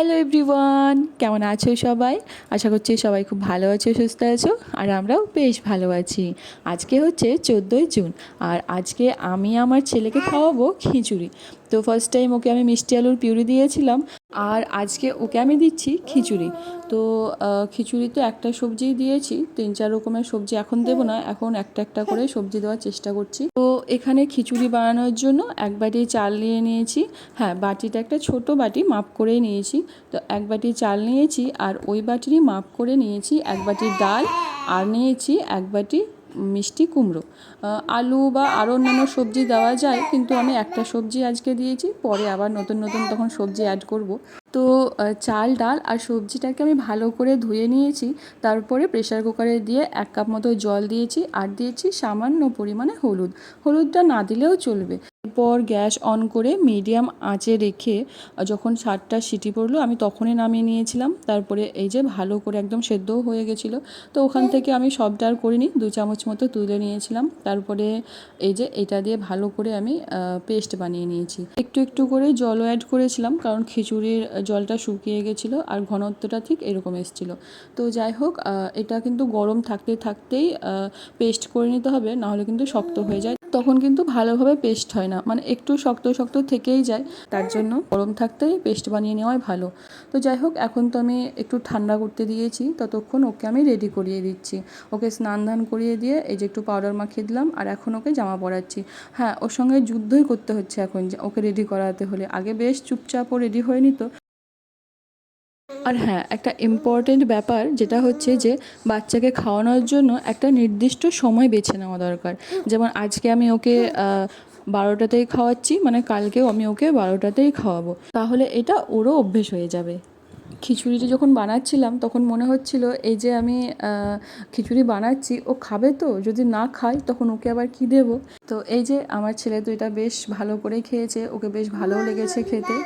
Hello everyone, কেমন আছো সবাই? আশা করছি সবাই খুব ভালো আছো, সুস্থ আছো, আর আমরাও বেশ ভালো আছি। আজকে হচ্ছে চোদ্দোই জুন, আর আজকে আমি আমার ছেলেকে খাওয়াবো খিচুড়ি। তো ফার্স্ট টাইম ওকে আমি মিষ্টি আলুর পিউরি দিয়েছিলাম আর আজকে ওকে আমি দিচ্ছি খিচুড়ি। তো খিচুড়ি তো একটা সবজিই দিয়েছি, তিন চার রকমের সবজি এখন দেবো না, এখন একটা একটা করে সবজি দেওয়ার চেষ্টা করছি। তো এখানে খিচুড়ি বানানোর জন্য এক বাটি চাল নিয়ে নিয়েছি হ্যাঁ বাটিটা একটা ছোট বাটি মাপ করে নিয়েছি। তো এক বাটি চাল নিয়েছি আর ওই বাটিরই মাপ করে নিয়েছি, এক বাটি ডাল আর নিয়েছি এক বাটি মিষ্টি কুমড়ো। আলু বা আরও অন্যান্য সবজি দেওয়া যায়, কিন্তু আমি একটা সবজি আজকে দিয়েছি, পরে আবার নতুন নতুন তখন সবজি অ্যাড করব। তো চাল, ডাল আর সবজিটাকে আমি ভালো করে ধুয়ে নিয়েছি। তারপরে প্রেসার কুকারে দিয়ে এক কাপ মতো জল দিয়েছি আর দিয়েছি সামান্য পরিমাণে হলুদ। হলুদটা না দিলেও চলবে। এরপর গ্যাস অন করে মিডিয়াম আঁচে রেখে যখন সাতটা সিটি পড়ল, আমি তখনই নামিয়ে নিয়েছিলাম। তারপরে এই যে ভালো করে একদম সেদ্ধও হয়ে গেছিল। তো ওখান থেকে আমি সবটা আর করিনি, দু চামচ মতো তুলে নিয়েছিলাম। তারপরে এই যে এটা দিয়ে ভালো করে আমি পেস্ট বানিয়ে নিয়েছি। একটু একটু করে জলও অ্যাড করেছিলাম, কারণ খিচুড়ির জলটা শুকিয়ে গেছিল আর ঘনত্বটা ঠিক এরকম এসেছিল। তো যাই হোক এটা কিন্তু গরম থাকতে থাকতেই পেস্ট করে নিতে হবে, নাহলে কিন্তু শক্ত হয়ে যায়। তখন কিন্তু ভালোভাবে পেস্ট হয় না মানে একটু শক্ত শক্ত থেকেই যায়। তার জন্য গরম থাকতেই পেস্ট বানিয়ে নেওয়াই ভালো। তো যাই হোক, এখন তো আমি একটু ঠান্ডা করতে দিয়েছি, ততক্ষণ ওকে আমি রেডি করিয়ে দিচ্ছি। ওকে স্নান ধান করিয়ে দিয়ে এই যে একটু পাউডার মাখিয়ে দিলাম আর এখন ওকে জামা পরাচ্ছি। হ্যাঁ ওর সঙ্গে যুদ্ধই করতে হচ্ছে এখন ওকে রেডি করাতে হলে। আগে বেশ চুপচাপ ও রেডি হয়ে নিত আর হ্যাঁ একটা ইম্পর্টেন্ট ব্যাপার যেটা হচ্ছে যে বাচ্চাকে খাওয়ানোর জন্য একটা নির্দিষ্ট সময় বেছে নেওয়া দরকার। যেমন আজকে আমি ওকে বারোটাতেই খাওয়াচ্ছি মানে কালকেও আমি ওকে বারোটাতেই খাওয়াবো। তাহলে এটা ওরও অভ্যেস হয়ে যাবে। খিচুড়িটা যখন বানাচ্ছিলাম, তখন মনে হচ্ছিল এই যে আমি খিচুড়ি বানাচ্ছি, ও খাবে তো, যদি না খায়, তখন ওকে আবার কি দেব? তো এই যে আমার ছেলে তো এটা বেশ ভালো করে খেয়েছে, ওকে বেশ ভালোও লেগেছে খেতে।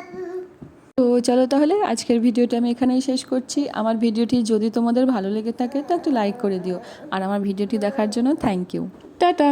তো চলো তাহলে আজকের ভিডিওটা আমি এখানেই শেষ করছি। আমার ভিডিওটি যদি তোমাদের ভালো লেগে থাকে তো একটু লাইক করে দিও। আর আমার ভিডিওটি দেখার জন্য থ্যাংক ইউ টাটা।